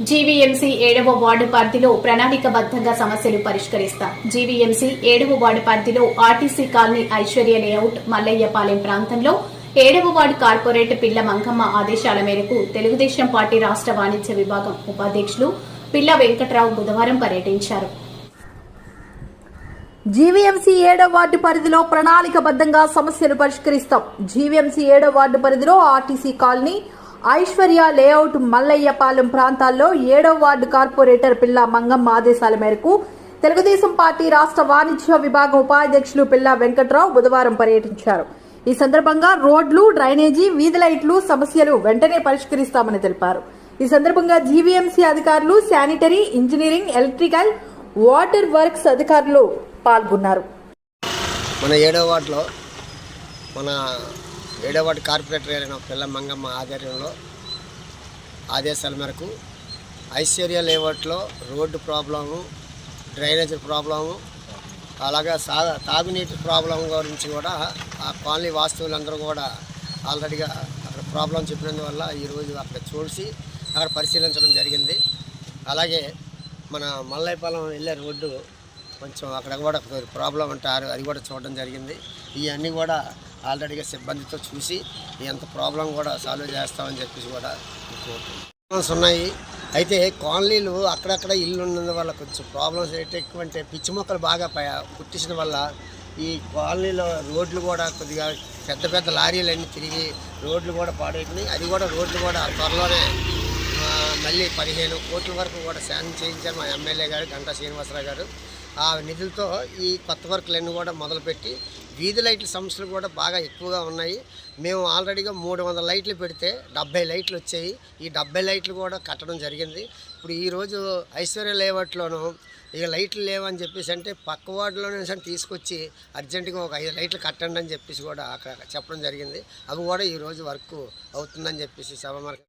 GVMC ఏడవ ward పరిధిలో ప్రణాళికబద్దంగా సమస్యలు పరిష్కరిస్తాం. జీవీఎంసీ ఏడవ వార్డు పరిధిలో RTC colony Aishwarya layout Mallayyapalem ప్రాంతంలో ఏడవ వార్డు కార్పొరేట్ పిల్ల మంగమ్మ ఆదేశాల మేరకు తెలుగుదేశం పార్టీ రాష్ట వాణిజ్య విభాగం ఉపాధ్యక్షులు పిల్ల వెంకట్రావు బుధవారం పర్యటించారు. జీవీఎంసీ ఏడో వార్డు పరిధిలో ప్రణాళికబద్ధంగా సమస్యలు పరిష్కరిస్తాం. జీవీఎంసీ ఏడో వార్డు పరిధిలో RTC colony Aishwarya layout Mallayyapalem ప్రాంతాల్లో ఏడవ వార్డు కార్పొరేటర్ పిల్ల మంగమ్మ ఆదేశాల మేరకు తెలుగుదేశం పార్టీ రాష్ట్ర వాణిజ్య విభాగం ఉపాధ్యక్షులు పిల్ల వెంకట్రావు బుధవారం పర్యటించారు. ఈ సందర్భంగా రోడ్లు డ్రైనేజీ వీధి లైట్లు సమస్యలు వెంటనే పరిష్కరిస్తామని తెలిపారు. ఈ సందర్భంగా జీవీఎంసీ అధికారులు sanitary engineering electrical water works అధికారులు పాల్గొన్నారు. మన ఏడవ వార్డులో మన ఏడో కార్పొరేటర్ అయిన పిల్ల మంగమ్మ ఆధ్వర్యంలో ఆదేశాల మేరకు ఐశ్వర్య లేఅవుట్లో రోడ్డు ప్రాబ్లము డ్రైనేజ్ ప్రాబ్లము అలాగే సా తాగునీటి ప్రాబ్లం గురించి కూడా ఆ కాలనీ వాస్తువులందరూ కూడా ఆల్రెడీగా అక్కడ ప్రాబ్లం చెప్పినందువల్ల ఈరోజు అక్కడ చూసి అక్కడ పరిశీలించడం జరిగింది. అలాగే మన మల్లైపాలెం వెళ్ళే రోడ్డు కొంచెం అక్కడ కూడా ప్రాబ్లం అంటారు అది కూడా చూడడం జరిగింది. ఇవన్నీ కూడా ఆల్రెడీగా సిబ్బందితో చూసి ఎంత ప్రాబ్లం కూడా సాల్వ్ చేస్తామని చెప్పేసి కూడా ప్రాబ్లమ్స్ ఉన్నాయి. అయితే కాలనీలు అక్కడక్కడ ఇల్లు ఉన్నందు వల్ల కొంచెం ప్రాబ్లమ్స్ ఎక్కువ అంటే పిచ్చి మొక్కలు బాగా ప- పుట్టించడం వల్ల ఈ కాలనీలో రోడ్లు కూడా కొద్దిగా పెద్ద పెద్ద లారీలు అన్నీ తిరిగి రోడ్లు కూడా పాడైపోయినాయి. అది కూడా రోడ్లు కూడా త్వరలోనే మళ్ళీ పదిహేను కోట్ల వరకు కూడా శాంక్షన్ చేయించారు మా ఎమ్మెల్యే గారు గంటా శ్రీనివాసరావు గారు. ఆ నిధులతో ఈ కొత్త వర్కులన్నీ కూడా మొదలుపెట్టి వీధి లైట్ల సమస్యలు కూడా బాగా ఎక్కువగా ఉన్నాయి. మేము ఆల్రెడీగా మూడు వందల లైట్లు పెడితే డెబ్బై లైట్లు వచ్చాయి. ఈ డెబ్బై లైట్లు కూడా కట్టడం జరిగింది. ఇప్పుడు ఈరోజు ఐశ్వర్య లేఅవుట్లోనూ ఇక లైట్లు లేవని చెప్పేసి అంటే పక్క వార్డులోనే సరే తీసుకొచ్చి అర్జెంటుగా ఒక ఐదు లైట్లు కట్టండి అని చెప్పేసి కూడా అక్కడ చెప్పడం జరిగింది. అవి కూడా ఈరోజు వర్క్ అవుతుందని చెప్పేసి సభ